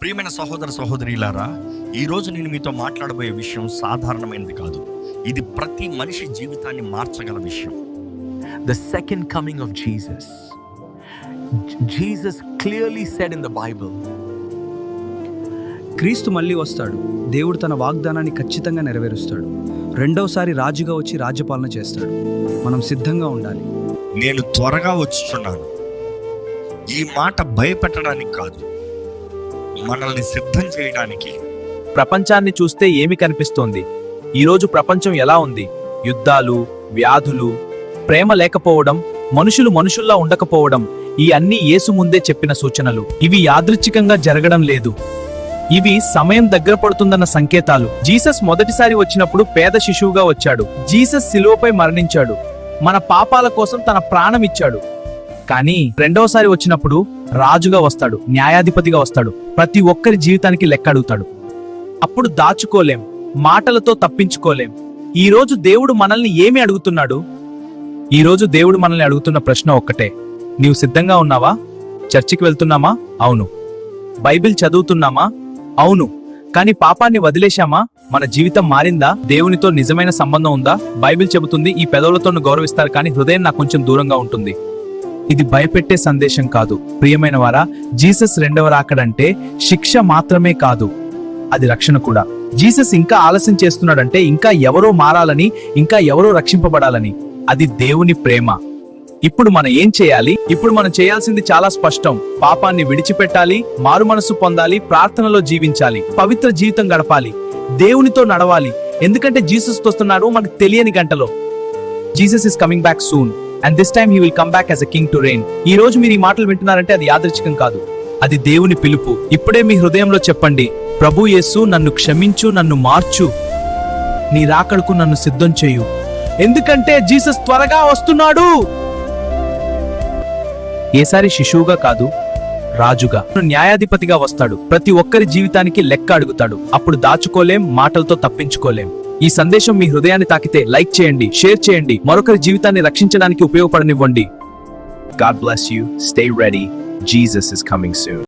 ప్రియమైన సహోదర సహోదరిలారా ఈరోజు నేను మీతో మాట్లాడబోయే విషయం సాధారణమైనది కాదు. ఇది ప్రతి మనిషి జీవితాన్ని మార్చగల విషయం. Second coming of Jesus. J- Jesus clearly said in the Bible, క్రీస్తు మళ్ళీ వస్తాడు. దేవుడు తన వాగ్దానాన్ని ఖచ్చితంగా నెరవేరుస్తాడు. రెండవసారి రాజుగా వచ్చి రాజ్యపాలన చేస్తాడు. మనం సిద్ధంగా ఉండాలి. నేను త్వరగా వచ్చుచున్నాను. ఈ మాట భయపెట్టడానికి కాదు. మనల్ని సిద్ధం చేయడానికి. ప్రపంచాన్ని చూస్తే ఏమి కనిపిస్తోంది? ఈరోజు ప్రపంచం ఎలా ఉంది? యుద్ధాలు వ్యాధులు ప్రేమ లేకపోవడం మనుషులు మనుషుల్లా ఉండకపోవడం ఈ అన్ని యేసు ముందే చెప్పిన సూచనలు. ఇవి యాదృచ్ఛికంగా జరగడం లేదు. ఇవి సమయం దగ్గర పడుతుందన్న సంకేతాలు. జీసస్ మొదటిసారి వచ్చినప్పుడు పేద శిశువుగా వచ్చాడు. జీసస్ శిలువపై మరణించాడు. మన పాపాల కోసం తన ప్రాణం ఇచ్చాడు. కానీ రెండవసారి వచ్చినప్పుడు రాజుగా వస్తాడు న్యాయాధిపతిగా వస్తాడు ప్రతి ఒక్కరి జీవితానికి లెక్క అడుగుతాడు. అప్పుడు దాచుకోలేం మాటలతో తప్పించుకోలేం. ఈరోజు దేవుడు మనల్ని ఏమి అడుగుతున్నాడు? ఈరోజు దేవుడు మనల్ని అడుగుతున్న ప్రశ్న ఒక్కటే. నీవు సిద్ధంగా ఉన్నావా? చర్చికి వెళ్తున్నామా? అవును. బైబిల్ చదువుతున్నామా? అవును. కానీ పాపాన్ని వదిలేశామా? మన జీవితం మారిందా? దేవునితో నిజమైన సంబంధం ఉందా? బైబిల్ చెబుతుంది ఈ పెదవులతోనూ గౌరవిస్తారు కానీ హృదయం నాకు కొంచెం దూరంగా ఉంటుంది. ఇది భయపెట్టే సందేశం కాదు. ప్రియమైన వారా జీసస్ రెండవ రాకడంటే శిక్ష మాత్రమే కాదు. అది రక్షణ కూడా. జీసస్ ఇంకా ఆలస్యం చేస్తున్నాడంటే ఇంకా ఎవరో మారాలని ఇంకా ఎవరో రక్షింపబడాలని. అది దేవుని ప్రేమ. ఇప్పుడు మనం ఏం చేయాలి? ఇప్పుడు మనం చేయాల్సింది చాలా స్పష్టం. పాపాన్ని విడిచిపెట్టాలి మారు మనసు పొందాలి ప్రార్థనలో జీవించాలి పవిత్ర జీవితం గడపాలి దేవునితో నడవాలి. ఎందుకంటే జీసస్ వస్తున్నాడు మనకు తెలియని గంటలో. Jesus is coming back soon. And this time he will come back as a king to reign ఈ రోజు మీరు ఈ మాటలు వింటున్నారంటే అది యాదృచ్ఛికం కాదు. అది దేవుని పిలుపు. ఇప్పుడే మీ హృదయంలో చెప్పండి. ప్రభు యేసు నన్ను క్షమించు నన్ను మార్చు. నీ రాకడకు నన్ను సిద్ధం చేయు. ఎందుకంటే జీసస్ త్వరగా వస్తున్నాడు. ఏసారి శిశువుగా కాదు రాజుగా. న్యాయాధిపతిగా వస్తాడు. ప్రతి ఒక్కరి జీవితానికి లెక్క అడుగుతాడు. అప్పుడు దాచుకోలేం మాటలతో తప్పించుకోలేం. ఈ సందేశం మీ హృదయాన్ని తాకితే లైక్ చేయండి షేర్ చేయండి మరొకరి జీవితాన్ని రక్షించడానికి ఉపయోగపడనివ్వండి. God bless you stay ready Jesus is coming soon.